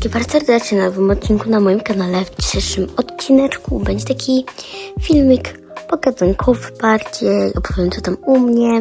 wszystkich bardzo serdecznie na nowym odcinku na moim kanale. W dzisiejszym odcineczku będzie taki filmik pogadankowy bardziej. Opowiem co tam u mnie.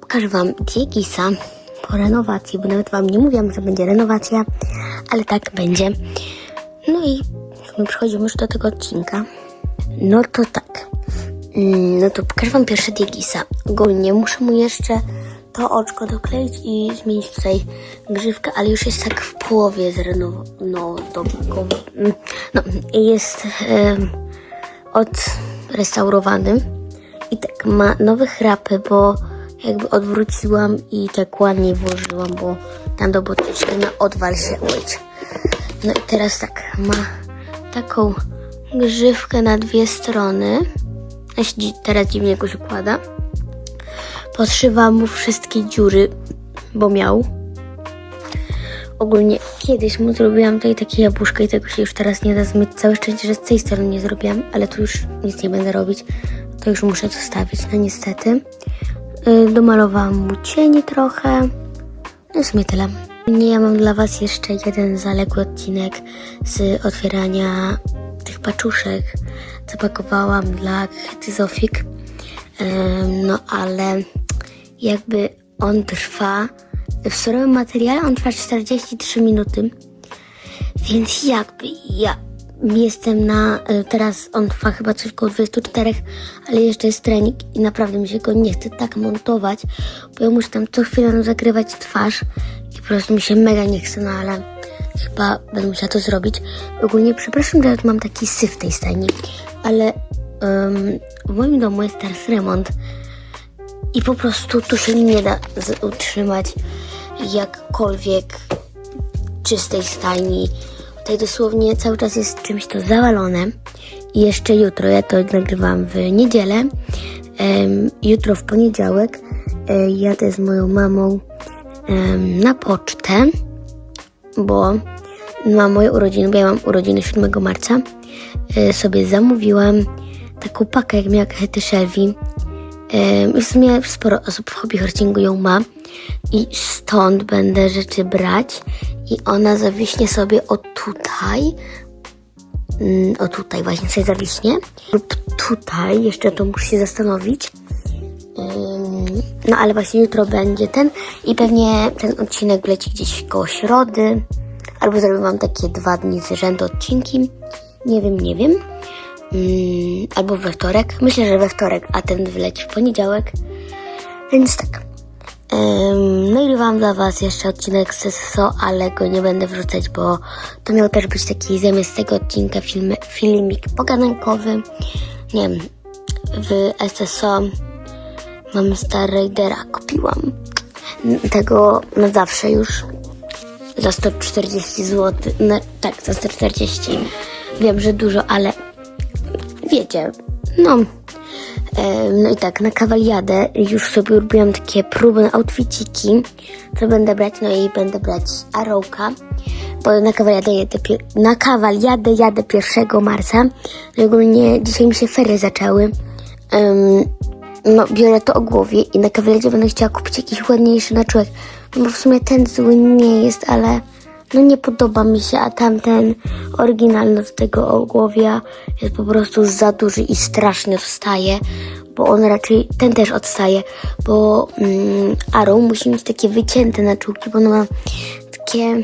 Pokażę wam Diegisa po renowacji, bo nawet wam nie mówiłam, że będzie renowacja, ale tak będzie. No i przechodzimy już do tego odcinka. No to tak. Mm, No to pokażę wam pierwsze Diegisa. Ogólnie muszę mu jeszcze to oczko dokleić i zmienić tutaj grzywkę, ale już jest tak w połowie zrenow- no, no jest em, odrestaurowany i tak ma nowe chrapy, bo jakby odwróciłam i tak ładniej włożyłam, bo tam do botyczki na odwal się ujść. No i teraz tak, ma taką grzywkę na dwie strony. Teraz dziwnie jakoś układa. Podszywam mu wszystkie dziury, bo miał. Ogólnie kiedyś mu zrobiłam tutaj takie jabłuszko i tego się już teraz nie da zmyć. Całe szczęście, że z tej strony nie zrobiłam, ale tu już nic nie będę robić. To już muszę zostawić, no niestety. Yy, domalowałam mu cienie trochę. No w sumie tyle. Nie, ja mam dla Was jeszcze jeden zaległy odcinek z otwierania tych paczuszek, co pakowałam dla Hety Zofik. Em, No ale jakby on trwa, w surowym materiale on trwa 43 minuty, więc jakby ja jestem na, e, teraz on trwa chyba coś koło 24, ale jeszcze jest trening i naprawdę mi się go nie chce tak montować, bo ja muszę tam co chwilę zagrywać twarz i po prostu mi się mega nie chce, no ale chyba będę musiała to zrobić. Ogólnie przepraszam, że mam taki syf w tej stajni, ale em, w moim domu jest teraz remont i po prostu tu się nie da utrzymać jakkolwiek czystej stajni. Tutaj dosłownie cały czas jest czymś to zawalone. I jeszcze jutro, ja to nagrywam w niedzielę, jutro w poniedziałek e, jadę z moją mamą na pocztę, bo na moje urodziny, bo ja mam urodziny 7 marca, e, sobie zamówiłam taką pakę, jak miała Hety Shelby. W sumie sporo osób w hobby horcingu ją ma i stąd będę rzeczy brać i ona zawiśnie sobie o tutaj, Mm, o tutaj właśnie sobie zawiśnie lub tutaj, jeszcze to muszę się zastanowić. No ale właśnie jutro będzie ten i pewnie ten odcinek leci gdzieś koło środy albo zrobię wam takie dwa dni z rzędu odcinki. Nie wiem, nie wiem. Ym, Albo we wtorek. Myślę, że we wtorek, a ten wleci w poniedziałek. Więc tak. Um, nagrywam dla Was jeszcze odcinek z SSO, ale go nie będę wrzucać, bo to miał też być taki zamiast tego odcinka filmy, filmik pogadankowy. Nie wiem, w SSO mam Star Raidera, kupiłam tego na zawsze już za 140 zł. No, tak, za 140. Wiem, że dużo, ale wiecie, no. No i tak, na kawaliadę już sobie robiłam takie próbne outfitiki, co będę brać, no i będę brać Arrowka, bo na kawaliadę jadę, na kawaliadę jadę 1 marca, no ogólnie dzisiaj mi się ferie zaczęły, Em, no biorę to o głowie i na kawaliadzie będę chciała kupić jakiś ładniejszy na człowiek, no bo w sumie ten zły nie jest, ale no nie podoba mi się, a tamten oryginalny z tego ogłowia jest po prostu za duży i strasznie odstaje, bo on raczej, ten też odstaje, bo mm, Arrow musi mieć takie wycięte naczółki, bo on ma takie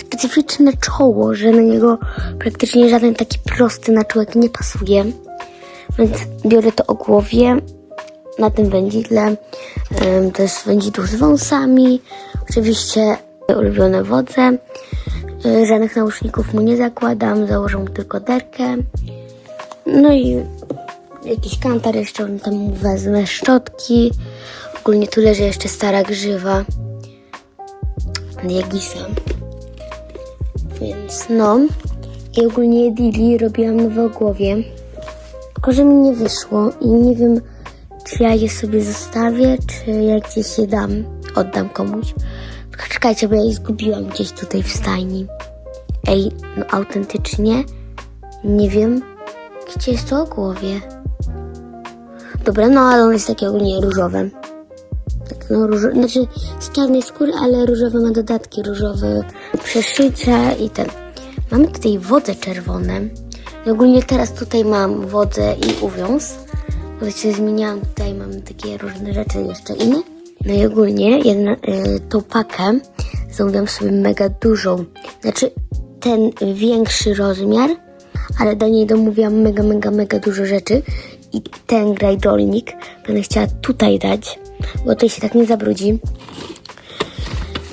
specyficzne czoło, że na niego praktycznie żaden taki prosty naczółek nie pasuje, więc biorę to o głowie na tym wędzidle. Ym, To jest wędzidło z wąsami. Oczywiście ulubione wodze. Y, Żadnych nauszników mu nie zakładam, założę mu tylko derkę. No i jakiś kantar jeszcze on tam wezmę, szczotki. Ogólnie tu leży jeszcze stara grzywa Diegisa. Więc no. I ogólnie Dili robiłam nowe głowie. Tylko, że mi nie wyszło i nie wiem, czy ja je sobie zostawię, czy ja gdzieś je dam, oddam komuś. Czekajcie, bo ja je zgubiłam gdzieś tutaj w stajni. Ej, no autentycznie nie wiem, gdzie jest to o głowie. Dobra, no ale on jest taki ogólnie różowy. Tak no różowy, znaczy z czarnej skóry, ale różowe ma dodatki, różowe przeszycia i ten. Mamy tutaj wodze czerwone. I ogólnie teraz tutaj mam wodę i uwiąz. Bo się zmieniałam, tutaj mam takie różne rzeczy jeszcze inne. No i ogólnie jedna, y, tą pakę zamówiłam sobie mega dużą. Znaczy ten większy rozmiar, ale do niej domówiłam mega, mega, mega dużo rzeczy. I ten grajdolnik będę chciała tutaj dać, bo tutaj się tak nie zabrudzi.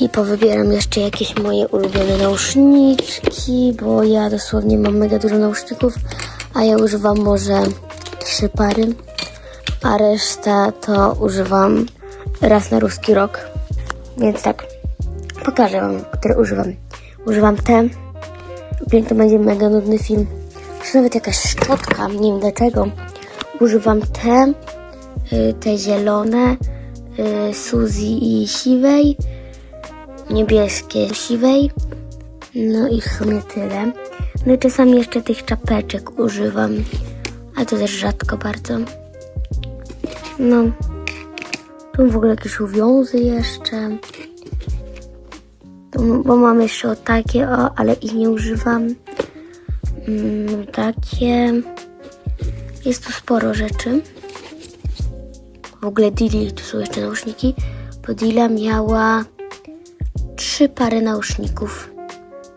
I powybieram jeszcze jakieś moje ulubione nauszniczki, bo ja dosłownie mam mega dużo nauszników, a ja używam może trzy pary, a reszta to używam raz na ruski rok. Więc tak, pokażę wam, które używam. Używam te, to będzie mega nudny film. Czy nawet jakaś szczotka, nie wiem dlaczego. Używam te, y, te zielone, y, Suzy i siwej, niebieskie siwej. No i w sumie tyle. No i czasami jeszcze tych czapeczek używam, ale to też rzadko bardzo. No, tu w ogóle jakieś uwiązy jeszcze. Tu- Bo mam jeszcze o takie, o, ale ich nie używam. Mm, takie. Jest tu sporo rzeczy. W ogóle Dili, tu są jeszcze nauszniki, bo Dila miała trzy pary nauszników.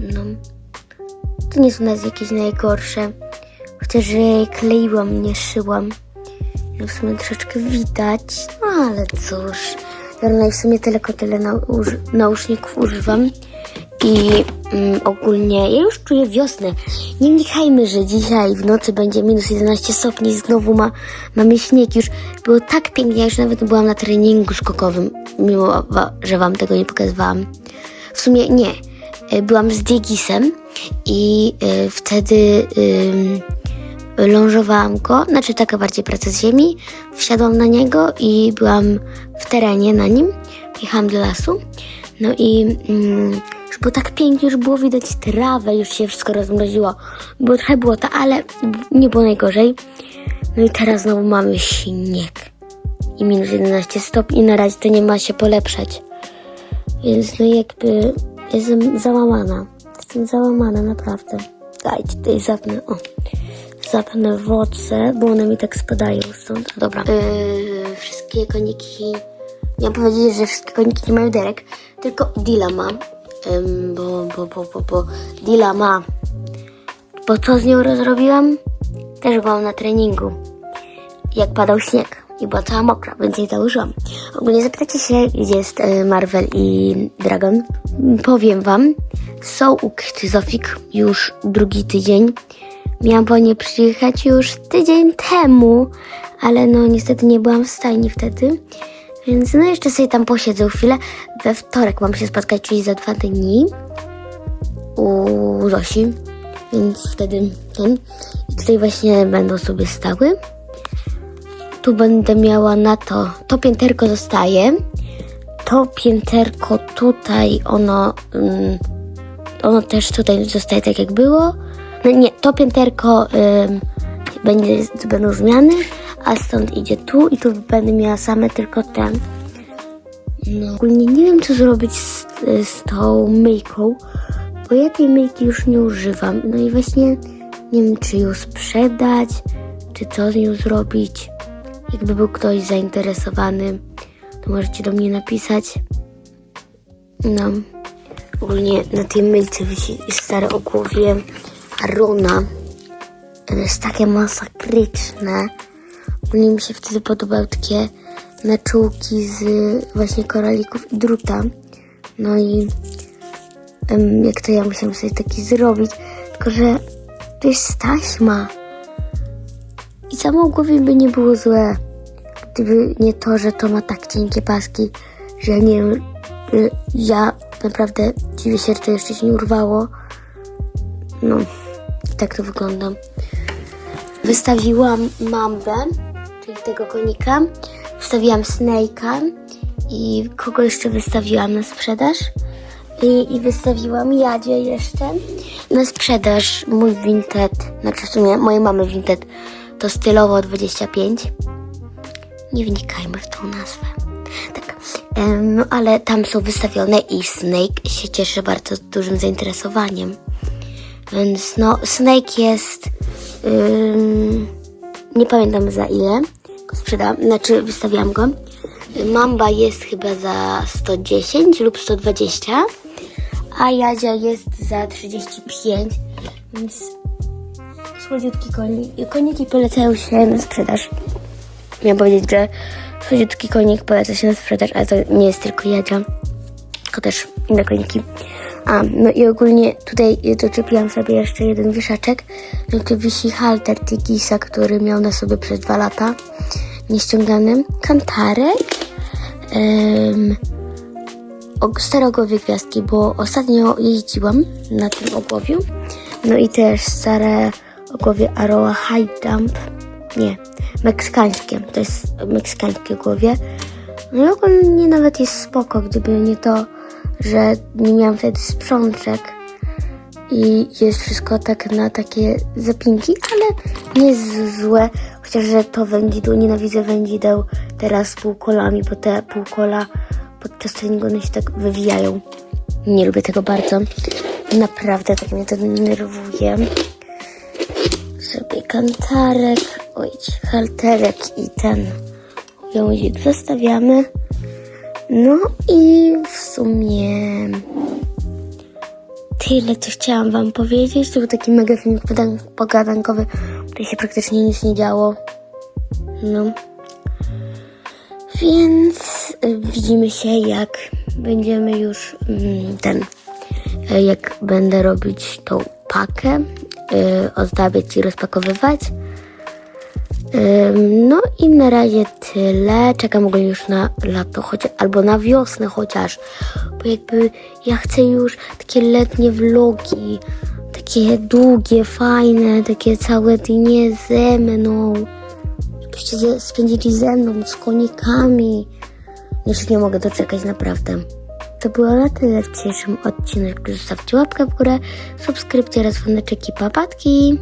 No. To nie są nas jakieś najgorsze. Chociaż kleiłam, nie szyłam. W sumie troszeczkę widać, no ale cóż. No i w sumie tylko tyle nauż- nauszników używam. I mm, ogólnie ja już czuję wiosnę. Nie wnikajmy, że dzisiaj w nocy będzie minus 11 stopni, znowu ma, mamy śnieg. Już było tak pięknie, ja już nawet byłam na treningu skokowym, mimo że wam tego nie pokazywałam. W sumie nie. E, Byłam z Diegisem i e, wtedy ym, lążowałam go, znaczy taka bardziej praca z ziemi. Wsiadłam na niego i byłam w terenie na nim. Jechałam do lasu. No i mm, już było tak pięknie, już było widać trawę, już się wszystko rozmroziło. Było trochę błota, ale nie było najgorzej. No i teraz znowu mamy śnieg. I minus 11 stopni, na razie to nie ma się polepszać. Więc no jakby jestem załamana. Jestem załamana, naprawdę. Dajcie, tutaj zapnę, o. Zapnę woce, bo one mi tak spadają stąd. Dobra. Yy, wszystkie koniki, miałam powiedzieć, że wszystkie koniki nie mają derek, tylko Dila ma. Bo, bo, bo, bo, bo Dila ma. Bo co z nią rozrobiłam? Też byłam na treningu jak padał śnieg i była cała mokra, więc jej założyłam. Ogólnie zapytacie się, gdzie jest e, Marvel i Dragon. Powiem wam, są u Kryty Zofik już drugi tydzień. Miałam po nie przyjechać już tydzień temu, ale no niestety nie byłam w stajni wtedy. Więc no jeszcze sobie tam posiedzę chwilę. We wtorek mam się spotkać, czyli za dwa dni u Zosi, więc wtedy ten. I tutaj właśnie będą sobie stały tu będę miała na to, to pięterko zostaje, to pięterko tutaj, ono, mm, ono też tutaj zostaje tak jak było, no nie, to pięterko ym, będzie, będą zmiany, a stąd idzie tu i tu będę miała same tylko ten. No, ogólnie nie wiem co zrobić z, z tą myjką, bo ja tej myjki już nie używam, no i właśnie nie wiem czy ją sprzedać, czy co z nią zrobić. Jakby był ktoś zainteresowany, to możecie do mnie napisać. No, ogólnie na tej myjce wisi stare ogłowie Arona. Ono jest takie masakryczne. Ogólnie mi się wtedy podobały takie naczółki z właśnie koralików i druta. No i jak to ja musiałam sobie taki zrobić, tylko że to jest taśma. I samo głowie by nie było złe, gdyby nie to, że to ma tak cienkie paski, że nie wiem, y, ja naprawdę dziwię się, że to jeszcze się nie urwało. No, tak to wygląda. Wystawiłam mambę, czyli tego konika, wstawiłam Snake'a i kogo jeszcze wystawiłam na sprzedaż? I, I wystawiłam Jadzie jeszcze na sprzedaż mój Vinted, znaczy w sumie mojej mamy Vinted to stylowo 25. Nie wnikajmy w tą nazwę. Tak, No ale tam są wystawione i Snake się cieszy bardzo dużym zainteresowaniem. Więc no, Snake jest. ym, nie pamiętam za ile go znaczy wystawiłam go. Mamba jest chyba za 110 lub 120, a Jadzia jest za 35, więc słodziutki konik. Koniki polecają się na sprzedaż. Miałam powiedzieć, że słodziutki konik poleca się na sprzedaż, ale to nie jest tylko Jadzia, tylko też inne koniki. A, no i ogólnie tutaj doczepiłam sobie jeszcze jeden wieszaczek. No tu wisi halter Tigisa, który miał na sobie przez dwa lata. Nieściągany. Kantarek. Um, stare ogłowie gwiazdki, bo ostatnio jeździłam na tym ogłowiu. No i też stare ogłowie Aroa High Dump. Nie, meksykańskie. To jest meksykańskie ogłowie. No i ogólnie nawet jest spoko, gdyby nie to, że nie miałam wtedy sprzączek i jest wszystko tak na takie zapinki, ale nie jest złe, chociaż że to wędzidło, nienawidzę wędzideł teraz półkolami, bo te półkola podczas treningu one się tak wywijają. Nie lubię tego bardzo. Naprawdę tak mnie to denerwuje. Sobie kantarek, oj, halterek i ten wiązik zostawiamy. No i sumie tyle, co chciałam wam powiedzieć. To był taki mega podan- pogadankowy, tutaj się praktycznie nic nie działo. No. Więc y, widzimy się, jak będziemy już mm, ten, y, jak będę robić tą pakę, y, ozdabiać i rozpakowywać. No i na razie tyle. Czekam ogólnie już na lato, chociaż, albo na wiosnę chociaż. Bo jakby ja chcę już takie letnie vlogi. Takie długie, fajne, takie całe dnie ze mną. Żebyście spędzili ze mną, z konikami. Już nie mogę doczekać, naprawdę. To było na tyle w dzisiejszym odcinku. Zostawcie łapkę w górę, subskrypcję oraz i papatki.